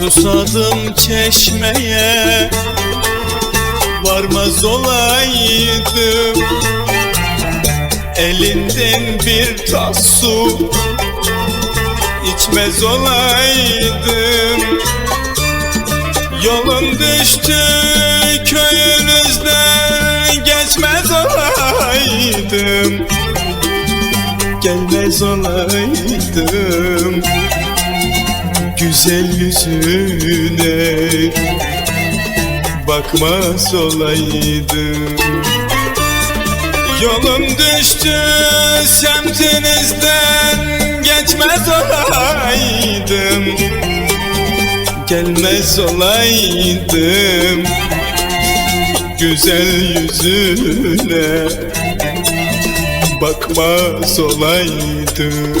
Susadım çeşmeye. Varmaz olaydım. Elinden bir tas su. İçmez olaydım. Yolun düştü köyünüzden geçmez olaydım. Gelmez olaydım güzel yüzüne Bakmaz olaydım. Yolum düştü semtinizden geçmez olaydım. Gelmez olaydım. Güzel yüzüne Bakmaz olaydım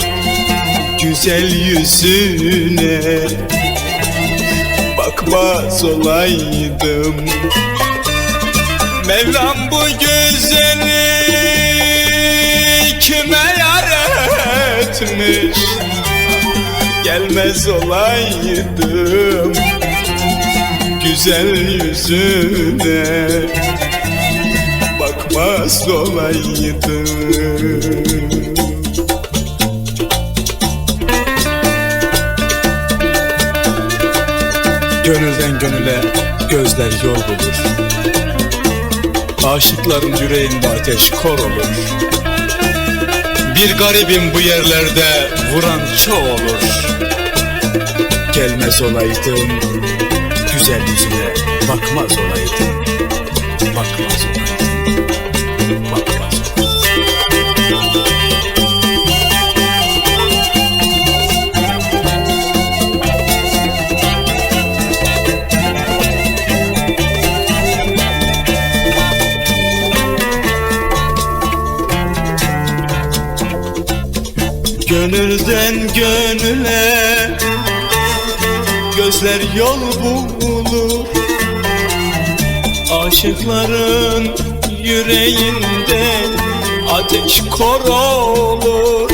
güzel yüzüne Bakmaz olaydım. Mevlam bu güzeli kime yar etmiş? Gelmez olaydım güzel yüzüne Bakmaz olaydım Gönülden gönüle gözler yol bulur. Aşıkların yüreğinde ateş kor olur. Bir garibim bu yerlerde vuran ço olur. Gelmez olaydım güzel yüzüne bakmaz olaydım Gönülden gönüle Gözler yol bulur. Aşıkların yüreğinde Ateş kor olur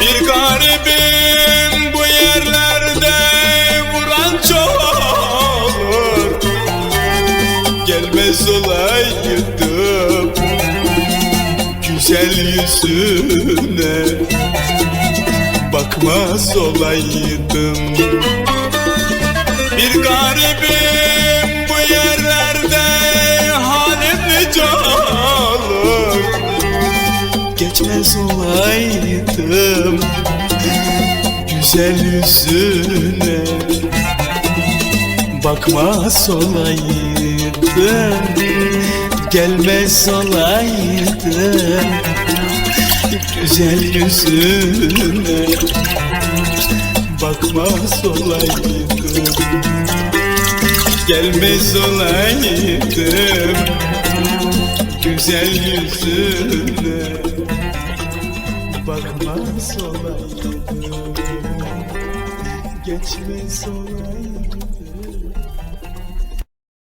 Bir garibim bu yerlerde Vuran çok olur Gelmez olaydım güzel yüzüne. Bakmaz olaydım. Bir garibim bu yerlerde halim olur Geçmez olaydım. Güzel yüzüne. Bakmaz olaydım gelmez olaydım güzel yüzüne bakmaz olaydım. Gelmez olaydım güzel yüzüne bakmaz olaydım. Geçmez olaydım